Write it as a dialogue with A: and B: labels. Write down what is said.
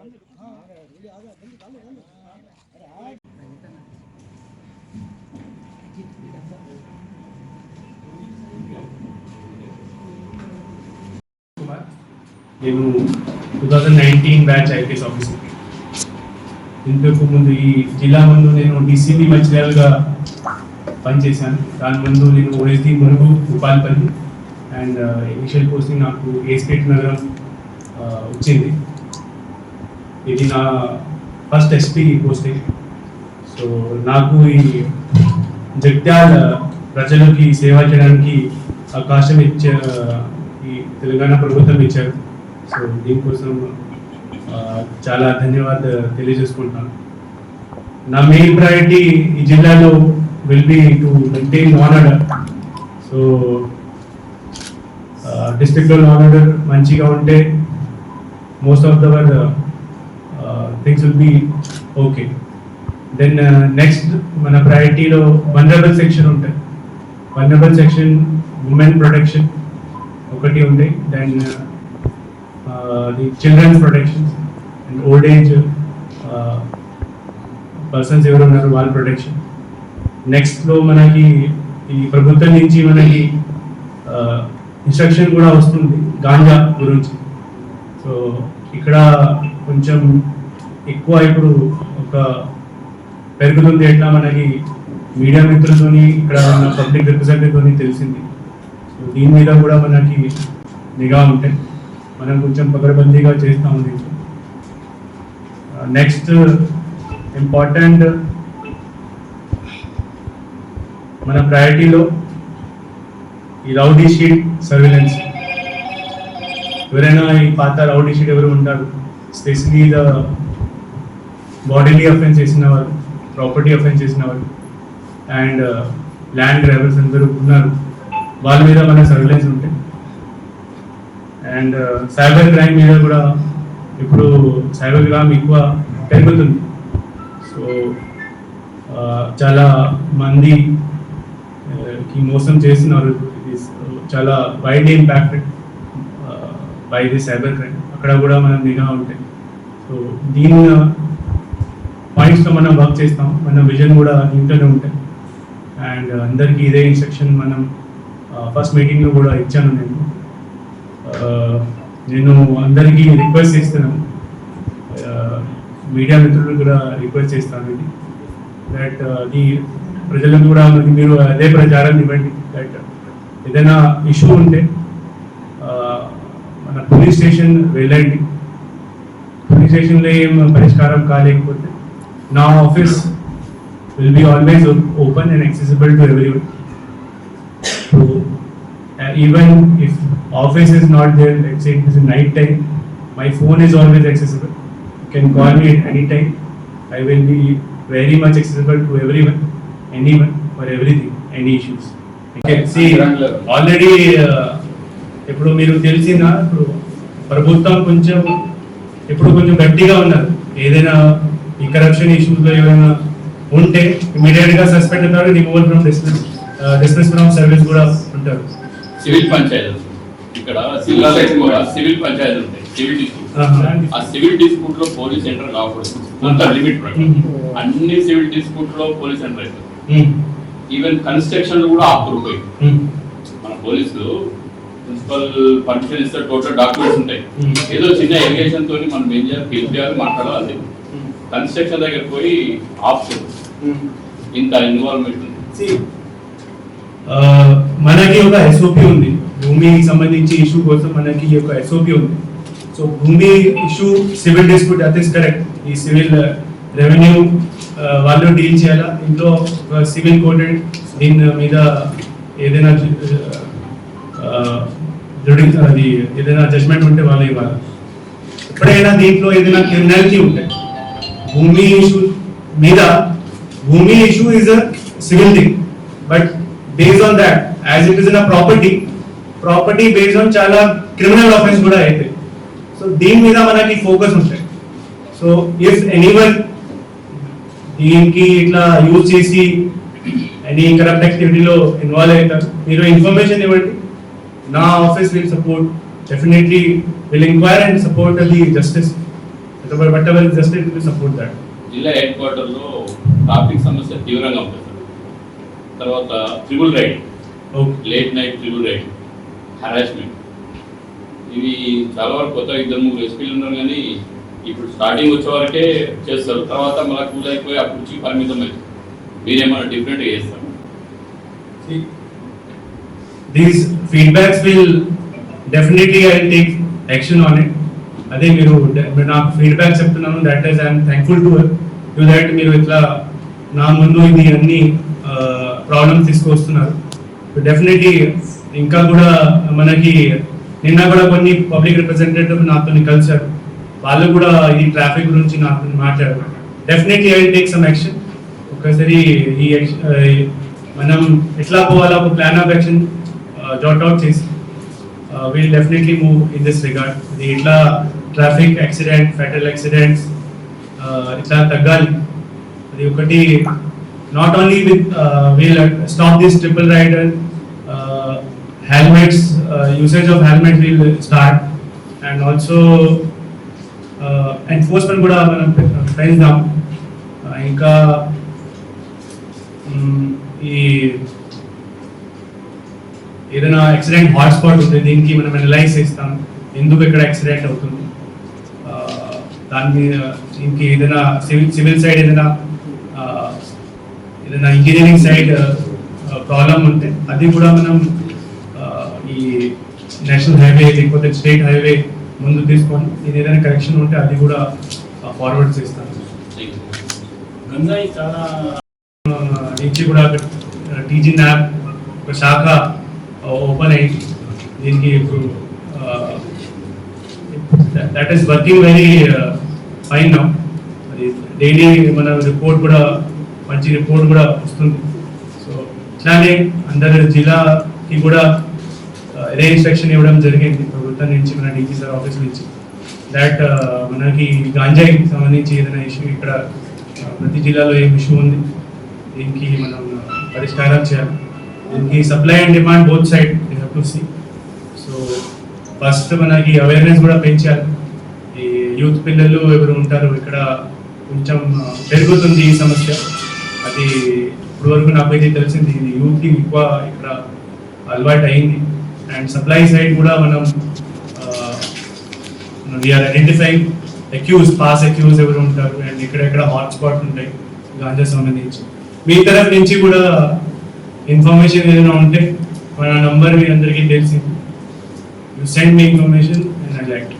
A: నేను two thousand nineteen batch IPS officer ఇంతకు ముందు ఈ జిల్లా ముందు నేను డిసిబి మంచిర్యాలుగా పనిచేశాను. దాని ముందు నేను OSD Mulugu Bhupalpally and uh, initial posting నాకు ఏ స్టేట్ నగరం uh, వచ్చింది. ఇది నా ఫస్ట్ ఎస్పీ పోస్టింగ్ సో నాకు ఈ జగిత్యాల ప్రజలకి సేవ చేయడానికి అవకాశం ఇచ్చే ఈ తెలంగాణ ప్రభుత్వం ఇచ్చారు. సో దీనికోసం చాలా ధన్యవాదాలు తెలియజేసుకుంటాను నా మెయిన్ ప్రయారిటీ ఈ జిల్లాలో విల్ బి టు మెయింటైన్ నాన్ ఆర్డర్ సో డిస్ట్రిక్ట్లో నాన్ ఆర్డర్ మంచిగా ఉంటే most of the other things will be okay then next మన ప్రయారిటీలో వనరబుల్ సెక్షన్ ఉంటాయి వనరబుల్ సెక్షన్ ఉమెన్ ప్రొటెక్షన్ ఒకటి ఉంటాయి then the children's protection and old age persons ఎవరు ఉన్నారు వాళ్ళ ప్రొటెక్షన్ నెక్స్ట్లో మనకి ఈ ప్రభుత్వం నుంచి మనకి uh, ఇన్స్ట్రక్షన్ కూడా వస్తుంది గాంజా గురించి. సో ఇక్కడ కొంచెం ఎక్కువ ఇప్పుడు ఒక పెరుగుతుంది ఎట్లా మనకి మీడియా మిత్రులతోని ఇక్కడ ఉన్న పబ్లిక్ రిప్రజెంటేటివ్తోని తెలిసింది. సో దీని మీద కూడా మనకి నిఘా ఉంటే మనం కొంచెం పగరబందీగా చేస్తాం దీంట్లో నెక్స్ట్ uh, ఇంపార్టెంట్ మన ప్రయారిటీలో ఈ రౌడీ షీట్ సర్వేలెన్స్ ఎవరైనా ఈ పాత రౌడీ షీట్ ఎవరు ఉంటారు? స్పెషలీ ద బాడీలీ అఫెన్స్ చేసిన వారు ప్రాపర్టీ అఫెన్స్ చేసిన వారు అండ్ ల్యాండ్ గ్రాబర్స్ అందరూ ఉన్నారు. వాళ్ళ మీద మన సర్వేలెన్స్ ఉంటాయి అండ్ సైబర్ క్రైమ్ మీద కూడా ఇప్పుడు సైబర్ క్రైమ్ ఎక్కువ పెరుగుతుంది. సో uh, చాలా మంది uh, కి మోసం చేస్తున్నారు. Uh, చాలా wide impacted by the cyber crime అక్కడ కూడా మనం నిఘా ఉంటాయి సో దీని పాయింట్స్లో మనం వర్క్ చేస్తాం. మన విజన్ కూడా ఇంట్లోనే ఉంటాయి అండ్ అందరికీ ఇదే ఇన్స్ట్రక్షన్ మనం ఫస్ట్ మీటింగ్లో కూడా ఇచ్చాను నేను. నేను అందరికీ రిక్వెస్ట్ చేస్తున్నాను. మీడియా మిత్రులు కూడా రిక్వెస్ట్ చేస్తాను ఇది. దట్ ఈ ప్రజలకు కూడా మీరు అదే ప్రచారం ఇవ్వండి. దట్ ఏదైనా ఇష్యూ ఉంటే మన పోలీస్ స్టేషన్ వెళ్ళండి. పోలీస్ స్టేషన్లో ఏం పరిష్కారం కాలేకపోతే నా office will be always open and accessible to every So, uh, even if office is not there, let's say it is night time, my phone is always accessible. You can call me at any time. I will be very much accessible to everyone, anyone, for everything, any issues. Okay, see, already uh, ఇప్పుడు మీరు తెలిసిన ఇప్పుడు ప్రభుత్వం కొంచెం ఇప్పుడు కొంచెం గట్టిగా ఉన్నారు ఏదైనా ఈ కరప్షన్ ఇష్యూస్లో ఏమైనా ఉంటే ఇమీడియట్గా సస్పెండ్ అవుతారు removal from dismiss dismiss from service కూడా ఉంటారు.
B: సివిల్ పంచాయతీ ఇక్కడ జిల్లాలో ఎక్కువ సివిల్ పంచాయతీ ఉంటాయి సివిల్
A: ఆహా.
B: ఆ సివిల్ డిస్ప్యూట్లో పోలీస్ సెంటర్ కాకూడదు కొంత లిమిట్ అన్ని సివిల్ డిస్ప్యూట్లో పోలీస్ సెంటర్ అవుతుంది. ఈవెన్ కన్స్ట్రక్షన్ కూడా ఆపురు పోయి.
A: ఉమ్,
B: మన పోలీసులు ప్రిన్సిపల్ పర్మిషన్ ఇస్తే టోటల్ డాక్యుమెంట్స్ ఉంటాయి. ఏదో చిన్న ఎలిగేషన్ తోని మనం ఏం చేయాలి? ఫీల్ చేయాలి మాట్లాడాలి. కన్స్ట్రక్షన్ దగ్గర పోయి ఆప్షన్. ఇంత ఇన్వాల్వ్మెంట్
A: మనకి ఒక ఎస్ఓపి ఉంది. భూమికి సంబంధించి ఇష్యూ కోసం మనకి ఒక ఎస్ఓపి ఉంది. సో భూమి issue civil dispute that is correct ఈ సివిల్ రెవెన్యూ వాళ్ళు డీల్ చేయాలా? ఇంట్లో సివిల్ కోర్టెడ్ దీని మీద ఏదైనా జుడి- అది ఏదైనా జడ్జ్మెంట్ ఉంటే వాళ్ళు ఇవ్వాలి? ఎప్పుడైనా దీంట్లో ఏదైనా క్రిమినాలిటీ ఉంటాయి భూమి ఇష్యూ మీద భూమి issue is a civil thing but based on that as it is in a property property based on చాలా క్రిమినల్ ఆఫెన్స్ కూడా అవుతాయి సో దీని మీద మనకి ఫోకస్ ఉంటాయి. సో ఇఫ్ ఎనీవన్ దీనికి ఇట్లా యూజ్ చేసి ఎనీ కరప్ట్ యాక్టివిటీలో ఇన్వాల్వ్ అవుతారు మీరు ఇన్ఫర్మేషన్ ఇవ్వండి. నా office will support definitely will enquire and support the justice whatever is just it support that
B: జిల్లా హెడ్ క్వార్టర్లో ట్రాఫిక్ సమస్య తీవ్రంగా ఉంటుంది తర్వాత triple ride.
A: Okay
B: late night triple ride harassment ఇవి చాలా వరకు కొత్త ఇద్దరు ముగ్గురు ఎస్పీలు ఉన్నారు కానీ ఇప్పుడు స్టార్టింగ్ వచ్చే వరకే చేస్తారు. తర్వాత మళ్ళీ కూల్ అయిపోయి అప్పుడు వచ్చి పరిమితం అవుతుంది మీరేమైనా డిఫరెంట్గా చేస్తారు?
A: These feedbacks will definitely I take action on it అదే మీరు నాకు ఫీడ్బ్యాక్ చెప్తున్నాను. That is I'm thankful to to that మీరు ఇట్లా నా ముందు ఇది అన్ని ప్రాబ్లమ్స్ తీసుకొస్తున్నారు. డెఫినెట్లీ ఇంకా కూడా మనకి నిన్న కూడా కొన్ని పబ్లిక్ రిప్రజెంటేటివ్ నాతో కలిశారు. వాళ్ళు కూడా ఈ ట్రాఫిక్ గురించి నాతో మాట్లాడారు. Definitely I take some action ఒకసారి ఈ మనం ఎట్లా పోవాలో ఒక plan of action jot out చేసి will definitely move in this regard ఇది ఎట్లా ట్రాఫిక్ యాక్సిడెంట్ ఫెటల్ యాక్సిడెంట్స్ ఇట్లా తగ్గాలి. అది ఒకటి. Not only with we'll stop this triple rider helmets usage of helmet will start and also enforcement కూడా మనం పెంచుదాం ఇంకా ఈ ఏదైనా యాక్సిడెంట్ హాట్స్పాట్ ఉంది దీనికి మనం అనలైజ్ చేస్తాం. ఎందుకు ఇక్కడ యాక్సిడెంట్ అవుతుంది? దాని మీద దీనికి ఏదైనా సివిల్ సివిల్ సైడ్ ఏదైనా ఏదైనా ఇంజనీరింగ్ సైడ్ ప్రాబ్లం ఉంటే అది కూడా మనం ఈ నేషనల్ హైవే లేకపోతే స్టేట్ హైవే ముందు తీసుకొని ఇది ఏదైనా కరెక్షన్ ఉంటే అది కూడా ఫార్వర్డ్ చేస్తాను. నుంచి కూడా టీజీ ల్యాబ్ ఒక శాఖ ఓపెన్ అయింది. దీనికి ఇప్పుడు that is working very fine now అది డైలీ మన రిపోర్ట్ కూడా మంచి రిపోర్ట్ కూడా వస్తుంది. సో ఇట్లానే అందరి జిల్లాకి కూడా uh, ఇదే ఇన్స్ట్రక్షన్ ఇవ్వడం జరిగింది. ప్రభుత్వం నుంచి మన డీజీ సార్ ఆఫీస్ నుంచి. దాట్ uh, మనకి గాంజాయికి సంబంధించి ఏదైనా ఇష్యూ ఇక్కడ uh, ప్రతి జిల్లాలో ఏం ఇష్యూ ఉంది దీనికి మనం పరిష్కారం చేయాలి. దీనికి supply and demand both side to see so first మనకి అవేర్నెస్ కూడా పెంచాలి. యూత్ పిల్లలు ఎవరు ఉంటారు ఇక్కడ కొంచెం పెరుగుతుంది ఈ సమస్య. అది ఇప్పటివరకు నాకైతే తెలిసింది ఇది యూత్కి ఎక్కువ ఇక్కడ అలవాటు అయింది అండ్ సప్లై సైడ్ కూడా మనం we are identifying accused pass accused ఎవరు ఉంటారు అండ్ ఇక్కడెక్కడ హాట్స్పాట్ ఉంటాయి గాంజా సంబంధించి. మీ తరఫు నుంచి కూడా ఇన్ఫర్మేషన్ ఏదైనా ఉంటే మన నంబర్ మీ అందరికీ తెలిసింది. You send me information and I like